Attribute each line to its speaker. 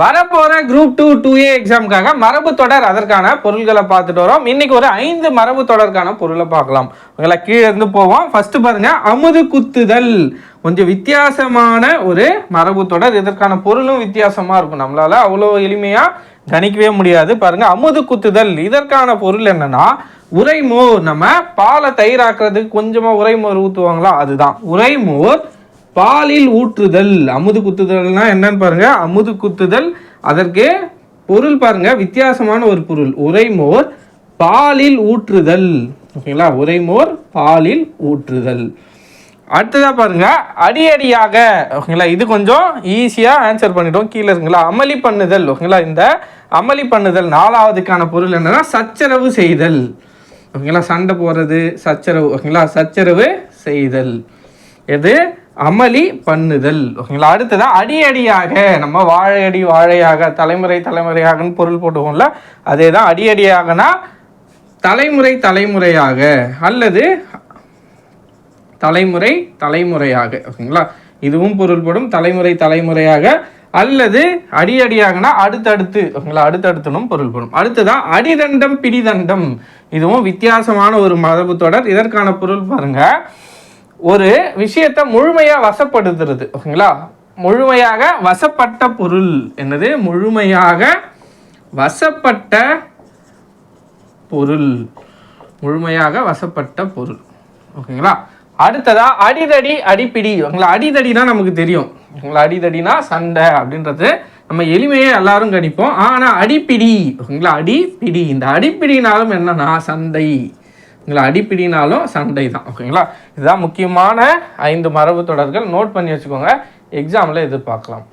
Speaker 1: வரப்போற group two two A எக்ஸாமுக்காக மரபு தொடர் அதற்கான பொருள்களை பார்த்துட்டு வரோம். இன்னைக்கு ஒரு ஐந்து மரபு தொடருக்கான பொருளை பார்க்கலாம். உங்களை கீழே இருந்து போவோம். ஃபர்ஸ்ட் பாருங்க அமுது குத்துதல். கொஞ்சம் வித்தியாசமான ஒரு மரபு தொடர். இதற்கான பொருளும் வித்தியாசமா இருக்கும். நம்மளால அவ்வளோ எளிமையா கணிக்கவே முடியாது. பாருங்க அமுது குத்துதல். இதற்கான பொருள் என்னன்னா உரைமோர் நம்ம பாலை தயிராக்குறதுக்கு கொஞ்சமா உரைமோர் ஊற்றுவாங்களா அதுதான். உரைமோர் பாலில் ஊற்றுதல் அமுது குத்துதல்னா என்னன்னு பாருங்க அமுது குத்துதல். அதற்கு பொருள் பாருங்க வித்தியாசமான ஒரு பொருள் உரைமோர் பாலில் ஊற்றுதல். ஓகேங்களா? உரைமோர் பாலில் ஊற்றுதல். அடுத்ததா பாருங்க அடி அடியாக ஓகேங்களா? இது கொஞ்சம் ஈஸியாக ஆன்சர் பண்ணிட்டோம் கீழே இருக்குங்களா? அமளி பண்ணுதல் ஓகேங்களா? இந்த அமளி பண்ணுதல் நாலாவதுக்கான பொருள் என்னன்னா சச்சரவு செய்தல். ஓகேங்களா? சண்டை போடுறது சச்சரவு ஓகேங்களா? சச்சரவு செய்தல். எது? அமளி பண்ணுதல். ஓகேங்களா? அடுத்ததான் அடி அடியாக நம்ம வாழையடி வாழையாக தலைமுறை தலைமுறையாகன்னு பொருள் போட்டுவோம்ல அதே தான் அடி அடியாகனா தலைமுறை தலைமுறையாக அல்லது தலைமுறை தலைமுறையாக ஓகேங்களா? இதுவும் பொருள்படும் தலைமுறை தலைமுறையாக அல்லது அடி அடியாகனா அடுத்தடுத்து ஓகேங்களா? அடுத்தடுத்தனும் பொருள்படும். அடுத்ததான் அடிதண்டம் பிடிதண்டம். இதுவும் வித்தியாசமான ஒரு மரபு தொடர் இதற்கான பொருள் பாருங்கள் ஒரு விஷயத்தை முழுமையாக வசப்படுத்துறது ஓகேங்களா? முழுமையாக வசப்பட்ட பொருள் என்னது? முழுமையாக வசப்பட்ட பொருள். முழுமையாக வசப்பட்ட பொருள் ஓகேங்களா? அடுத்ததா அடிதடி அடிப்பிடி உங்களை அடிதடினா நமக்கு தெரியும் உங்களை அடிதடினா சண்டை அப்படின்றது நம்ம எளிமையே எல்லாரும் கணிப்போம். ஆனால் அடிப்பிடி ஓகேங்களா? அடிப்பிடி. இந்த அடிப்பிடினாலும் என்னன்னா சண்டை. உங்களை அடிப்பிடினாலும் சண்டை தான் ஓகேங்களா? இதுதான் முக்கியமான ஐந்து மரபு தொடர்கள். நோட் பண்ணி வச்சுக்கோங்க. எக்ஸாமில் எதிர்பார்க்கலாம்.